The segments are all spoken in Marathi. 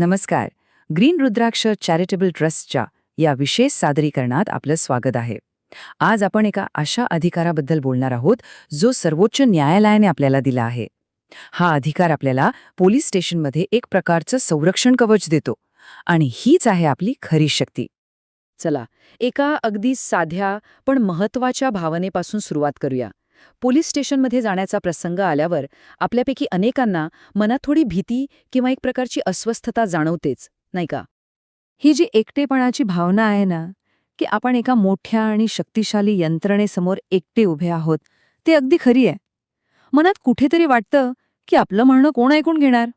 नमस्कार. ग्रीन रुद्राक्ष चॅरिटेबल ट्रस्टच्या या विशेष सादरीकरणात आपलं स्वागत आहे. आज आपण एका अशा अधिकाराबद्दल बोलणार आहोत जो सर्वोच्च न्यायालयाने आपल्याला दिला आहे. हा अधिकार आपल्याला पोलीस स्टेशनमध्ये एक प्रकारचं संरक्षण कवच देतो आणि हीच आहे आपली खरी शक्ती. चला एका अगदी साध्या पण महत्त्वाच्या भावनेपासून सुरुवात करूया. पोलीस स्टेशनमध्ये जाण्याचा प्रसंग आल्यावर आपल्यापैकी अनेकांना मनात थोडी भीती किंवा एक प्रकारची अस्वस्थता जाणवतेच नाही का? ही जी एकटेपणाची भावना आहे ना की आपण एका मोठ्या आणि शक्तिशाली यंत्रणेसमोर एकटे उभे आहोत ते अगदी खरी आहे. मनात कुठेतरी वाटतं की आपलं म्हणणं कोण ऐकून घेणार?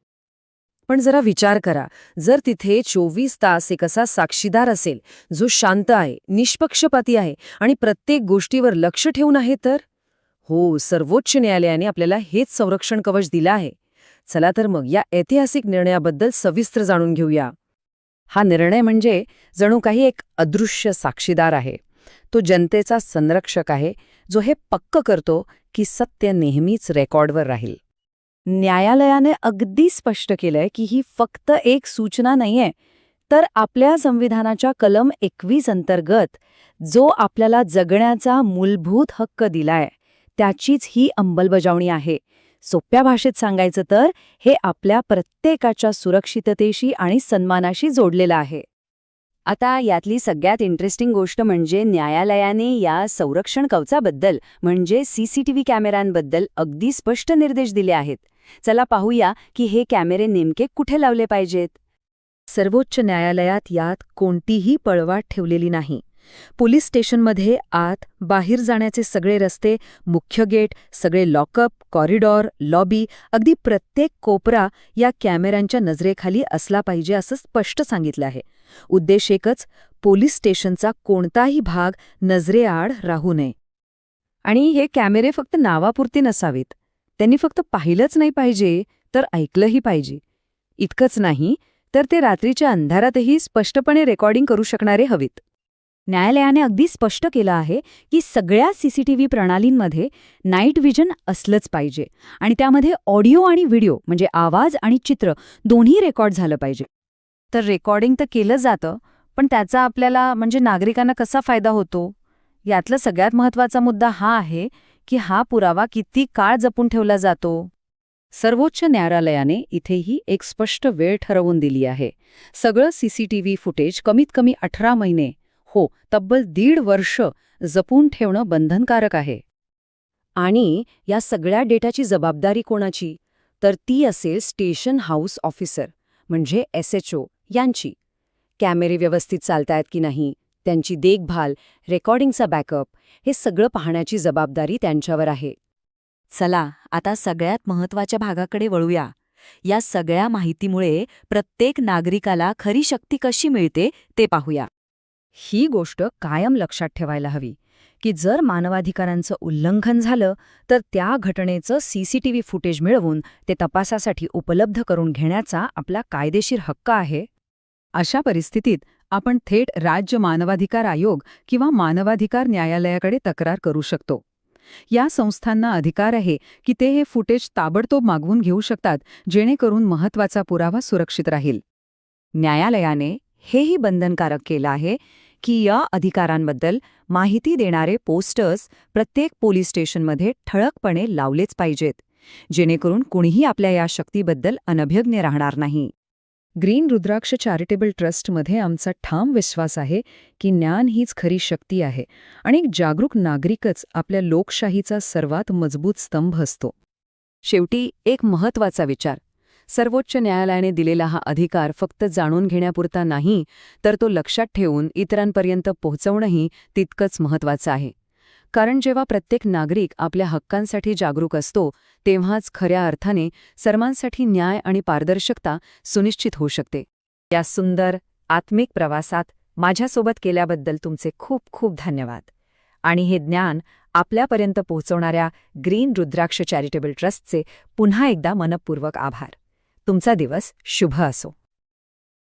पण जरा विचार करा जर तिथे चोवीस तास एक असा साक्षीदार असेल जो शांत आहे निष्पक्षपाती आहे आणि प्रत्येक गोष्टीवर लक्ष ठेवून आहे तर? हो सर्वोच्च न्यायालयाने आपल्याला हेच संरक्षण कवच दिलं आहे. चला तर मग या ऐतिहासिक निर्णयाबद्दल सविस्तर जाणून घेऊया. हा निर्णय म्हणजे जणू काही एक अदृश्य साक्षीदार आहे. तो जनतेचा संरक्षक आहे जो हे पक्क करतो की सत्य नेहमीच रेकॉर्डवर राहील. न्यायालयाने अगदी स्पष्ट केलंय की ही फक्त एक सूचना नाहीये तर आपल्या संविधानाच्या कलम एकवीस अंतर्गत जो आपल्याला जगण्याचा मूलभूत हक्क दिलाय त्याचीच ही अंमलबजावणी आहे. सोप्या भाषेत सांगायचं तर हे आपल्या प्रत्येकाच्या सुरक्षिततेशी आणि सन्मानाशी जोडलेलं आहे. आता यातली सगळ्यात इंटरेस्टिंग गोष्ट म्हणजे न्यायालयाने या संरक्षण कवचाबद्दल म्हणजे सीसीटीव्ही कॅमेऱ्यांबद्दल अगदी स्पष्ट निर्देश दिले आहेत. चला पाहूया की हे कॅमेरे नेमके कुठे लावले पाहिजेत? सर्वोच्च न्यायालयात यात कोणतीही पळवाट ठेवलेली नाही. पोलीस स्टेशनमध्ये आत बाहेर जाण्याचे सगळे रस्ते मुख्य गेट सगळे लॉकअप कॉरिडॉर लॉबी अगदी प्रत्येक कोपरा या कॅमेऱ्यांच्या नजरेखाली असला पाहिजे असं स्पष्ट सांगितलं आहे. उद्देश एकच पोलीस स्टेशनचा कोणताही भाग नजरेआड राहू नये. आणि हे कॅमेरे फक्त नावापुरते नसावेत. त्यांनी फक्त पाहिलंच नाही पाहिजे तर ऐकलंही पाहिजे. इतकंच नाही तर ते रात्रीच्या अंधारातही स्पष्टपणे रेकॉर्डिंग करू शकणारे हवेत. न्यायालयाने अगदी स्पष्ट केलं आहे की सगळ्या सीसीटीव्ही प्रणालींमध्ये नाईट व्हिजन असलंच पाहिजे आणि त्यामध्ये ऑडिओ आणि व्हिडिओ म्हणजे आवाज आणि चित्र दोन्ही रेकॉर्ड झालं पाहिजे. तर रेकॉर्डिंग तर केलं जातं पण त्याचा आपल्याला म्हणजे नागरिकांना कसा फायदा होतो? यातला सगळ्यात महत्त्वाचा मुद्दा हा आहे की हा पुरावा किती काळ जपून ठेवला जातो? सर्वोच्च न्यायालयाने इथेही एक स्पष्ट वेळ ठरवून दिली आहे. सगळं सीसीटीव्ही फुटेज कमीत कमी अठरा महिने हो तब्बल दीड वर्ष जपून ठेवणं बंधनकारक आहे. आणि या सगळ्या डेटाची जबाबदारी कोणाची? तर ती असेल स्टेशन हाऊस ऑफिसर म्हणजे एस एच ओ यांची. कॅमेरे व्यवस्थित चालतायत की नाही? त्यांची देखभाल रेकॉर्डिंगचा बॅकअप हे सगळं पाहण्याची जबाबदारी त्यांच्यावर आहे. चला आता सगळ्यात महत्त्वाच्या भागाकडे वळूया. या सगळ्या माहितीमुळे प्रत्येक नागरिकाला खरी शक्ती कशी मिळते ते पाहूया. ही गोष्ट कायम लक्षात ठेवायला हवी की जर मानवाधिकारांचं उल्लंघन झालं तर त्या घटनेचं सीसीटीव्ही फुटेज मिळवून ते तपासासाठी उपलब्ध करून घेण्याचा आपला कायदेशीर हक्क आहे. अशा परिस्थितीत आपण थेट राज्य मानवाधिकार आयोग किंवा मानवाधिकार न्यायालयाकडे तक्रार करू शकतो. या संस्थांना अधिकार आहे की ते हे फुटेज ताबडतोब मागवून घेऊ शकतात जेणेकरून महत्त्वाचा पुरावा सुरक्षित राहील. न्यायालयाने हेही बंधनकारक केलं आहे की या अधिकारांबद्दल माहिती देणारे पोस्टर्स प्रत्येक पोलीस स्टेशनमध्ये ठळकपणे लावलेच पाहिजेत जेणेकरून कुणीही आपल्या या शक्तीबद्दल अनभिज्ञ राहणार नाही. ग्रीन रुद्राक्ष चॅरिटेबल ट्रस्टमध्ये आमचा ठाम विश्वास आहे की ज्ञान हीच खरी शक्ती आहे आणि एक जागरूक नागरिकच आपल्या लोकशाहीचा सर्वात मजबूत स्तंभ असतो. शेवटी एक महत्त्वाचा विचार सर्वोच्च न्यायालयाने दिलेला हा अधिकार फक्त जाणून घेण्यापुरता नाही तर तो लक्षात ठेवून इतरांपर्यंत पोहोचवणंही तितकंच महत्वाचं आहे. कारण जेव्हा प्रत्येक नागरिक आपल्या हक्कांसाठी जागरूक असतो तेव्हाच खऱ्या अर्थाने सर्वांसाठी न्याय आणि पारदर्शकता सुनिश्चित होऊ शकते. या सुंदर आत्मिक प्रवासात माझ्यासोबत केल्याबद्दल तुमचे खूप खूप धन्यवाद. आणि हे ज्ञान आपल्यापर्यंत पोहोचवणाऱ्या ग्रीन रुद्राक्ष चॅरिटेबल ट्रस्टचे पुन्हा एकदा मनपूर्वक आभार. तुमचा दिवस शुभ असो.